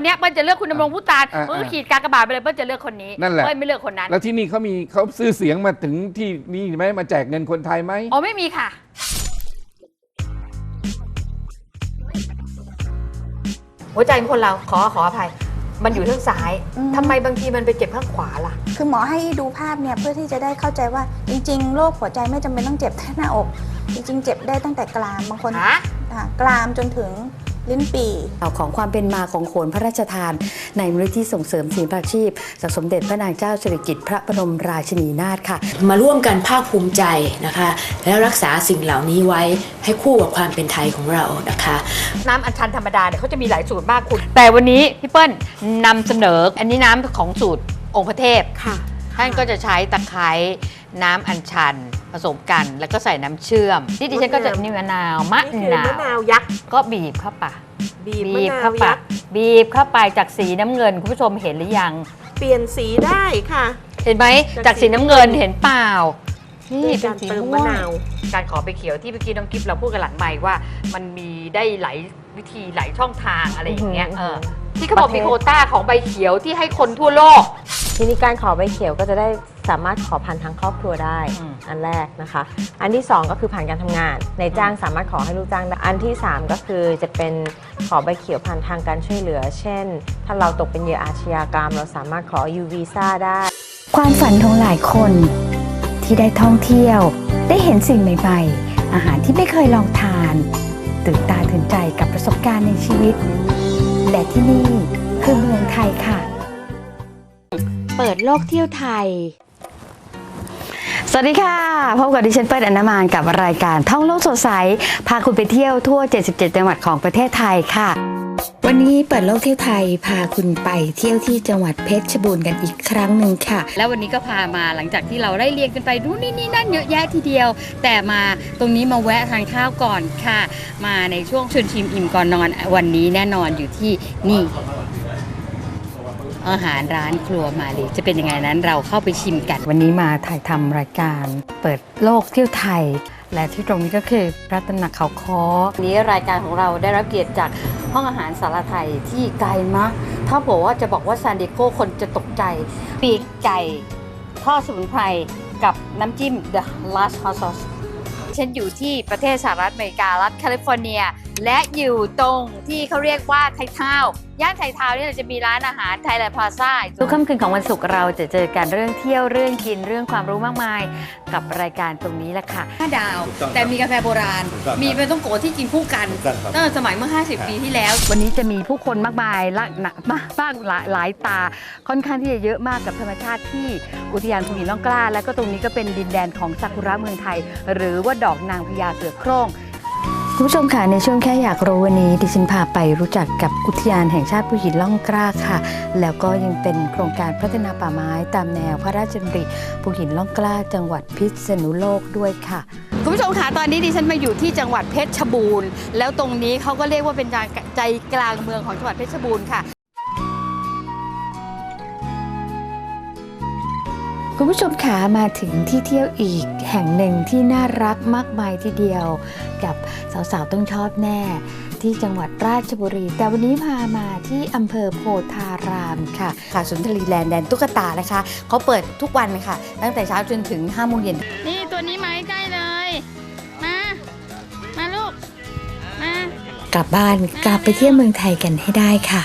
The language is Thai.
คนเนี้ยเปิ้ลจะเลือกคุณดำรงพุตานอ่าเปิ้ลอ่าขีดกากบาทไปเลยเปิ้ลจะเลือกคนนี้นั่นแหละ เปิ้ลไม่เลือกคนนั้น แล้วที่นี่เขามีเขาซื้อเสียงมาถึงที่นี่ไหมมาแจกเงินคนไทยไหม อ๋อไม่มีค่ะ หัวใจของคนเราขอขออภัย มันอยู่ทางซ้ายอืม ทำไมบางทีมันไปเจ็บข้างขวาล่ะ คือหมอให้ดูภาพเนี่ยเพื่อที่จะได้เข้าใจว่าจริง ๆ โรคหัวใจไม่จำเป็นต้องเจ็บแค่หน้าอก จริง ๆ เจ็บได้ตั้งแต่กรามบางคนฮะ อะกรามจนถึง ลิ้นปี่ข่าวของความเป็นมาของโขนพระราชทาน ในมูลนิธิส่งเสริมศีลปาชีพจากสมเด็จพระนางเจ้าสิริกิติ์พระบรมราชินีนาถค่ะ มาร่วมกันภาคภูมิใจนะคะ และรักษาสิ่งเหล่านี้ไว้ให้คู่กับความเป็นไทยของเรานะคะ น้ำอัญชันธรรมดาเนี่ยเขาจะมีหลายสูตรมากคุณ แต่วันนี้พี่เปิ้ลนำเสนออันนี้น้ำของสูตรองค์พระเทพค่ะท่านก็จะใช้ตะไคร้น้ำอัญชัน ผสมกันแล้วก็ใส่น้ำเชื่อมที่ดิฉันก็จะนี่มะนาวมะนี่คือนามะนาววยักษ์ก็บีบเข้าไปบีบบีมะบนาเข้าวไปยักษ์บีบเข้าไปจากสีน้ำเงิน คุณผู้ชมเห็นหรือยัง เปลี่ยนสีได้ค่ะ เห็นไหมจาจากกสีสีน้ำเงินเห็นเปล่า นี่ด้วยเป็กานรสีเติมม่วมะงนาว การขอไปเขียวที่เมื่อกี้น้องกิฟเราพูดกันหลังใหม่ว่า มันมีได้หลายวิธีหลายช่องทางอะไรอย่างเงี้ยอือเอหืออที่เขาบอกมีโควต้าของใบเขียวที่ให้คนทั่วโลก ทีนี้การขอใบเขียวก็จะได้สามารถขอผ่านทางครอบครัวได้ อืม อันแรกนะคะ อันที่ 2 ก็คือผ่านการทำงานในจ้างสามารถขอให้ลูกจ้างได้อันที่ 3 ก็คือจะเป็นขอใบเขียวผ่านทางการช่วยเหลือ เช่น ถ้าเราตกเป็นเหยื่ออาชญากรรม เราสามารถขอ U visa ได้ ความฝันของหลายคน ที่ได้ท่องเที่ยว ได้เห็นสิ่งใหม่ๆ อาหารที่ไม่เคยลองทาน ตื่นตาตื่นใจกับประสบการณ์ในชีวิตและที่นี่คือเมืองไทยค่ะ เปิดโลกเที่ยวไทย สวัสดีค่ะ พบกับดิฉันเปิ้ลอนันมานกับรายการท่องโลกสดใส พาคุณไปเที่ยวทั่ว 77 จังหวัดของประเทศไทยค่ะ วันนี้เปิดโลกเที่ยวไทยพาคุณไปเที่ยวที่จังหวัดเพชรบูรณ์กันอีกครั้งหนึ่งค่ะ แล้ววันนี้ก็พามาหลังจากที่เราได้เรียงกันไปนู่นนี่นี่นั่นเยอะแยะทีเดียว แต่มาตรงนี้มาแวะทานข้าวก่อนค่ะ มาในช่วงชวนชิมอิ่มก่อนนอน วันนี้แน่นอนอยู่ที่นี่ อาหารร้านครัวมาเลยจะเป็นยังไงนั้นเราเข้าไปชิมกัน วันนี้มาถ่ายทำรายการเปิดโลกเที่ยวไทย และที่ตรงนี้ก็คือพระตำหนักเขาคอวันนี้รายการของเราได้รับเกียรติจากห้องอาหารสารไทยที่ไกลมากถ้าบอกว่าจะบอกว่าซานดิโกคนจะตกใจ ปีกไก่ทอดสมุนไพรกับน้ำจิ้ม The Last Hot Sauce ฉันอยู่ที่ประเทศสหรัฐอเมริการัฐแคลิฟอร์เนีย และอยู่ตรงที่เขาเรียกว่าไททาวน์ ย่านไททาวน์เนี่ยเราจะมีร้านอาหารไทยแลนด์พลาซ่าทุกค่ำคืนของวันศุกร์เราจะเจอกันเรื่องเที่ยวเรื่องกินเรื่องความรู้มากมาย กับรายการตรงนี้แหละค่ะห้าดาวแต่มีกาแฟโบราณมีเป็นต้องโกะที่กินคู่กันตั้งแต่สมัยเมื่อ 50 ปีที่แล้ว วันนี้จะมีผู้คนมากมายละหนักมากมากหลายหลายตา ค่อนข้างที่จะเยอะมากกับธรรมชาติที่อุทยานภูหินล่องกล้า แล้วก็ตรงนี้ก็เป็นดินแดนของซากุระเมืองไทย หรือว่าดอกนางพญาเสือโคร่ง คุณผู้ชมค่ะในช่วงแค่อยากรู้วันนี้ดิฉันพาไปรู้จักกับอุทยานแห่งชาติภูหินล่องกล้าค่ะ แล้วก็ยังเป็นโครงการพัฒนาป่าไม้ตามแนวพระราชดำริภูหินล่องกล้า จังหวัดพิษณุโลกด้วยค่ะคุณผู้ชมคะตอนนี้ดิฉันมาอยู่ที่จังหวัดเพชรบูรณ์ แล้วตรงนี้เขาก็เรียกว่าเป็นใจกลางเมืองของจังหวัดเพชรบูรณ์ค่ะ คุณผู้ชมขามาถึงที่เที่ยวอีกแห่งหนึ่งที่น่ารักมากมายทีเดียว กับสาวๆต้องชอบแน่ ที่จังหวัดราชบุรี แต่วันนี้พามาที่อำเภอโพธารามค่ะค่ะสุนทรีแลนด์แดนตุ๊กตานะคะเขาเปิดทุกวันค่ะ ตั้งแต่เช้าจนถึง5โมงเย็นนี่ตัวนี้มาใกล้เลย มา มาลูก มากลับบ้านกลับไปเที่ยวเมืองไทยกันให้ได้ค่ะ